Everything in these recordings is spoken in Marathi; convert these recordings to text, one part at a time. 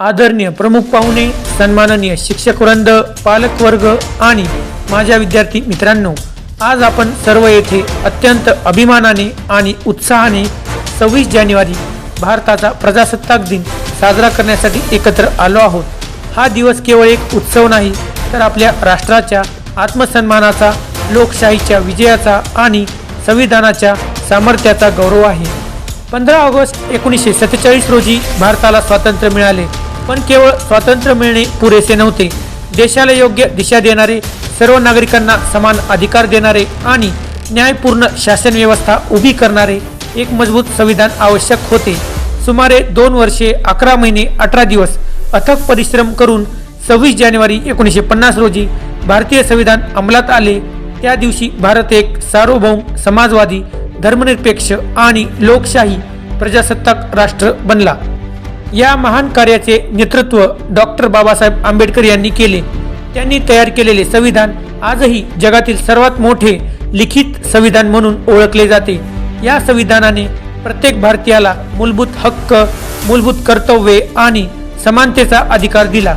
आदरणीय प्रमुख पाहुणे सन्माननीय शिक्षक वृंद पालक वर्ग आणि माझ्या विद्यार्थी मित्रांनो आज आपण सर्व येथे अत्यंत अभिमानाने आणि उत्साहाने सव्वीस जानेवारी भारताचा प्रजासत्ताक दिन साजरा करण्यासाठी एकत्र आलो आहोत. हा दिवस केवळ एक उत्सव नाही तर आपल्या राष्ट्राच्या आत्मसन्मानाचा लोकशाहीच्या विजयाचा आणि संविधानाच्या सामर्थ्याचा गौरव आहे. पंधरा ऑगस्ट एकोणीसशे सत्तेचाळीस रोजी भारताला स्वातंत्र्य मिळाले. पण केवळ स्वातंत्र्य मिळणे पुरेसे नव्हते. देशाला योग्य दिशा देणारे सर्व नागरिकांना समान अधिकार देणारे आणि न्यायपूर्ण शासन व्यवस्था उभी करणारे एक मजबूत संविधान आवश्यक होते. सुमारे दोन वर्षे अकरा महिने अठरा दिवस अथक परिश्रम करून सव्वीस जानेवारी एकोणीसशे पन्नास रोजी भारतीय संविधान अंमलात आले. त्या दिवशी भारत एक सार्वभौम समाजवादी धर्मनिरपेक्ष आणि लोकशाही प्रजासत्ताक राष्ट्र बनला. या महान कार्याचे नेतृत्व डॉक्टर बाबासाहेब आंबेडकर यांनी केले. त्यांनी तयार केलेले संविधान आजही जगातील सर्वात मोठे लिखित संविधान म्हणून ओळखले जाते. या संविधानाने प्रत्येक भारतीयाला मूलभूत हक्क मूलभूत कर्तव्ये आणि समानतेचा अधिकार दिला.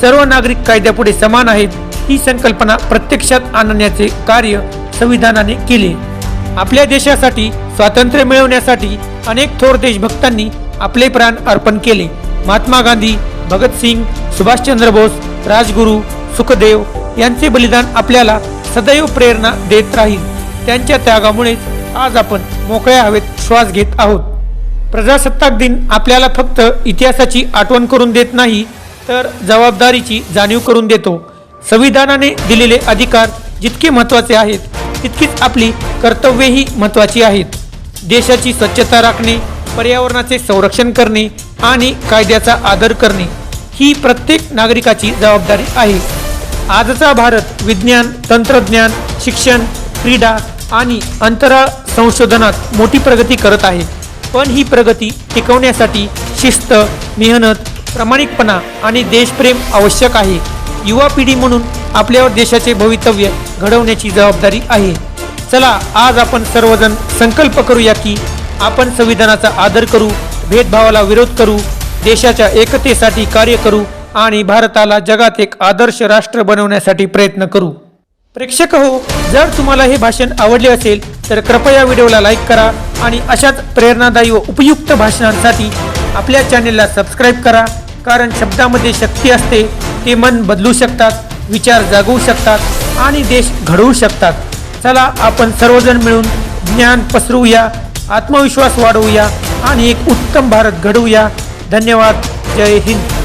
सर्व नागरिक कायद्यापुढे समान आहेत ही संकल्पना प्रत्यक्षात आणण्याचे कार्य संविधानाने केले. आपल्या देशासाठी स्वातंत्र्य मिळवण्यासाठी अनेक थोर देशभक्तांनी आपले प्राण अर्पण केले. महात्मा गांधी भगतसिंग सुभाषचंद्र बोस राजगुरू सुखदेव यांचे बलिदान आपल्याला सदैव प्रेरणा देत राहील. त्यांच्या त्यागामुळेच आज आपण मोकळ्या हवेत श्वास घेत आहोत. प्रजासत्ताक दिन आपल्याला फक्त इतिहासाची आठवण करून देत नाही तर जबाबदारीची जाणीव करून देतो. संविधानाने दिलेले अधिकार जितके महत्त्वाचे आहेत तितकीच आपली कर्तव्येही महत्त्वाची आहेत. देशाची स्वच्छता राखणे पर्यावरणाचे संरक्षण करणे आणि कायद्याचा आदर करणे ही प्रत्येक नागरिकाची जबाबदारी आहे. आजचा भारत विज्ञान तंत्रज्ञान शिक्षण क्रीडा आणि अंतराळ संशोधनात मोठी प्रगती करत आहे. पण ही प्रगती टिकवण्यासाठी शिस्त मेहनत प्रामाणिकपणा आणि देशप्रेम आवश्यक आहे. युवा पिढी म्हणून आपल्यावर देशाचे भवितव्य घडवण्याची जबाबदारी आहे. चला आज आपण सर्वजण संकल्प करूया की आपण संविधानाचा आदर करू भेदभावाला विरोध करू देशाच्या एकतेसाठी कार्य करू आणि भारताला जगात एक आदर्श राष्ट्र बनवण्यासाठी प्रयत्न करू. प्रेक्षक हो जर तुम्हाला हे भाषण आवडले असेल तर कृपया व्हिडिओला लाईक करा आणि अशाच प्रेरणादायी व उपयुक्त भाषणांसाठी आपल्या चॅनेलला सबस्क्राईब करा कारण शब्दामध्ये शक्ती असते ते मन बदलू शकतात विचार जागवू शकतात आणि देश घडवू शकतात. चला आपण सर्वजण मिळून ज्ञान पसरवूया. आत्मविश्वास वाढवूया आणि एक उत्तम भारत घडवूया. धन्यवाद. जय हिंद.